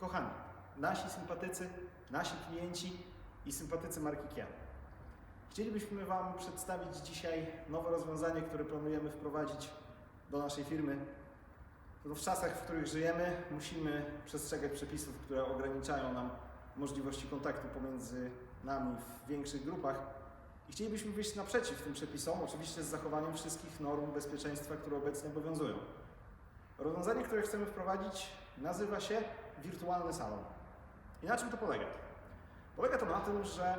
Kochani, nasi sympatycy, nasi klienci i sympatycy marki Kia. Chcielibyśmy Wam przedstawić dzisiaj nowe rozwiązanie, które planujemy wprowadzić do naszej firmy. W czasach, w których żyjemy, musimy przestrzegać przepisów, które ograniczają nam możliwości kontaktu pomiędzy nami w większych grupach. I chcielibyśmy wyjść naprzeciw tym przepisom, oczywiście z zachowaniem wszystkich norm bezpieczeństwa, które obecnie obowiązują. Rozwiązanie, które chcemy wprowadzić, nazywa się wirtualny salon. I na czym to polega? Polega to na tym, że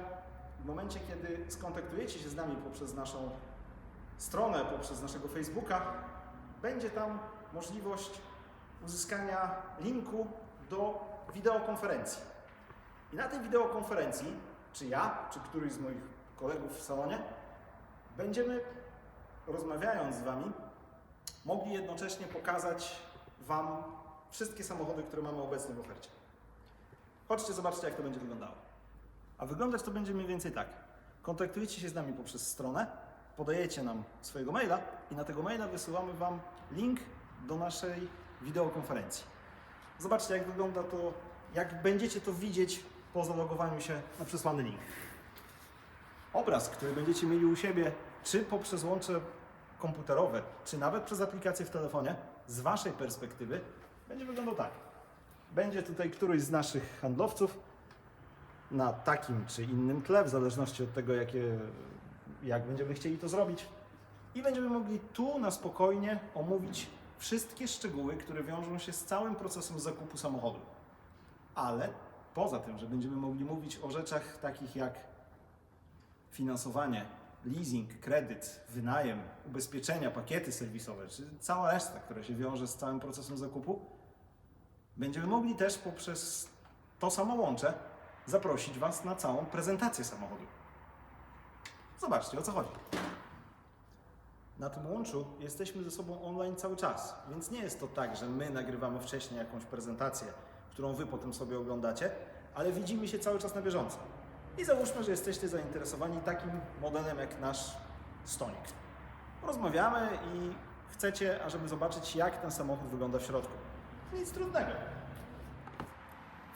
w momencie, kiedy skontaktujecie się z nami poprzez naszą stronę, poprzez naszego Facebooka, będzie tam możliwość uzyskania linku do wideokonferencji. I na tej wideokonferencji, czy ja, czy któryś z moich kolegów w salonie, będziemy rozmawiając z Wami, mogli jednocześnie pokazać Wam wszystkie samochody, które mamy obecnie w ofercie. Chodźcie, zobaczcie, jak to będzie wyglądało. A wyglądać to będzie mniej więcej tak. Kontaktujecie się z nami poprzez stronę, podajecie nam swojego maila i na tego maila wysyłamy Wam link do naszej wideokonferencji. Zobaczcie, jak wygląda to, jak będziecie to widzieć po zalogowaniu się na przesłany link. Obraz, który będziecie mieli u siebie, czy poprzez łącze komputerowe, czy nawet przez aplikację w telefonie, z Waszej perspektywy, będzie wyglądał tak. Będzie tutaj któryś z naszych handlowców na takim czy innym tle, w zależności od tego, jakie, jak będziemy chcieli to zrobić. I będziemy mogli tu na spokojnie omówić wszystkie szczegóły, które wiążą się z całym procesem zakupu samochodu. Ale poza tym, że będziemy mogli mówić o rzeczach takich jak finansowanie, leasing, kredyt, wynajem, ubezpieczenia, pakiety serwisowe, czy cała reszta, która się wiąże z całym procesem zakupu, będziemy mogli też poprzez to samo łącze zaprosić Was na całą prezentację samochodu. Zobaczcie o co chodzi. Na tym łączu jesteśmy ze sobą online cały czas, więc nie jest to tak, że my nagrywamy wcześniej jakąś prezentację, którą Wy potem sobie oglądacie, ale widzimy się cały czas na bieżąco. I załóżmy, że jesteście zainteresowani takim modelem jak nasz stonik. Rozmawiamy i chcecie, ażeby zobaczyć, jak ten samochód wygląda w środku. Nic trudnego.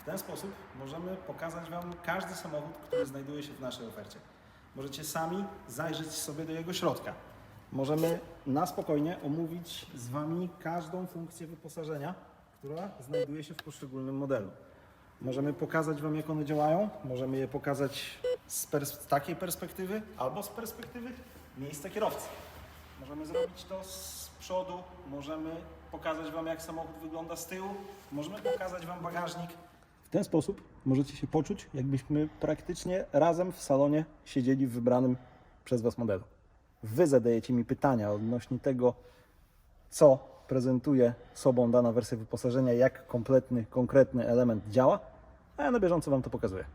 W ten sposób możemy pokazać Wam każdy samochód, który znajduje się w naszej ofercie. Możecie sami zajrzeć sobie do jego środka. Możemy na spokojnie omówić z Wami każdą funkcję wyposażenia, która znajduje się w poszczególnym modelu. Możemy pokazać Wam, jak one działają, możemy je pokazać z, z takiej perspektywy albo z perspektywy miejsca kierowcy. Możemy zrobić to z przodu, możemy pokazać Wam, jak samochód wygląda z tyłu, możemy pokazać Wam bagażnik. W ten sposób możecie się poczuć, jakbyśmy praktycznie razem w salonie siedzieli w wybranym przez Was modelu. Wy zadajecie mi pytania odnośnie tego, co prezentuje sobą dana wersja wyposażenia, jak kompletny, konkretny element działa, a ja na bieżąco Wam to pokazuję.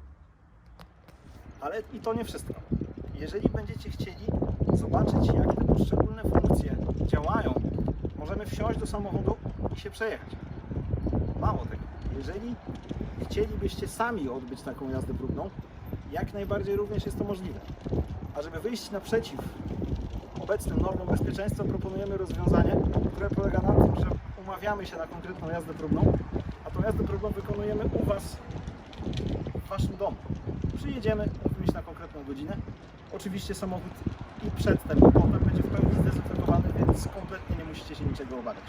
Ale i to nie wszystko. Jeżeli będziecie chcieli zobaczyć, jak te poszczególne wsiąść do samochodu i się przejechać. Mało tego, jeżeli chcielibyście sami odbyć taką jazdę próbną, jak najbardziej również jest to możliwe. A żeby wyjść naprzeciw obecnym normom bezpieczeństwa, proponujemy rozwiązanie, które polega na tym, że umawiamy się na konkretną jazdę próbną, a tą jazdę próbną wykonujemy u Was w Waszym domu. Przyjedziemy, umówimy się na konkretną godzinę. Oczywiście samochód i przedtem, i potem będzie w pełni więc kompletnie nie musicie się niczego obawiać.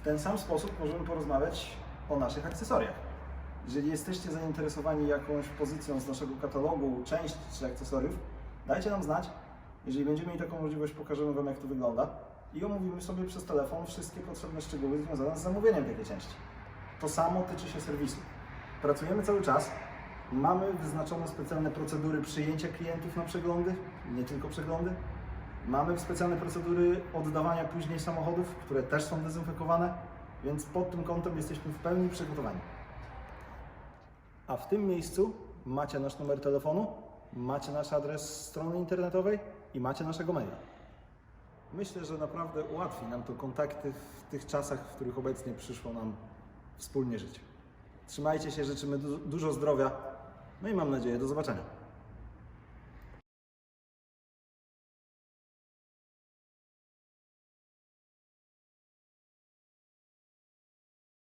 W ten sam sposób możemy porozmawiać o naszych akcesoriach. Jeżeli jesteście zainteresowani jakąś pozycją z naszego katalogu, części czy akcesoriów, dajcie nam znać. Jeżeli będziemy mieli taką możliwość, pokażemy Wam, jak to wygląda i omówimy sobie przez telefon wszystkie potrzebne szczegóły związane z zamówieniem takiej części. To samo tyczy się serwisu. Pracujemy cały czas. Mamy wyznaczone specjalne procedury przyjęcia klientów na przeglądy, nie tylko przeglądy. Mamy specjalne procedury oddawania później samochodów, które też są dezynfekowane, więc pod tym kątem jesteśmy w pełni przygotowani. A w tym miejscu macie nasz numer telefonu, macie nasz adres strony internetowej i macie naszego maila. Myślę, że naprawdę ułatwi nam to kontakty w tych czasach, w których obecnie przyszło nam wspólnie żyć. Trzymajcie się, życzymy du- dużo zdrowia, no i mam nadzieję do zobaczenia.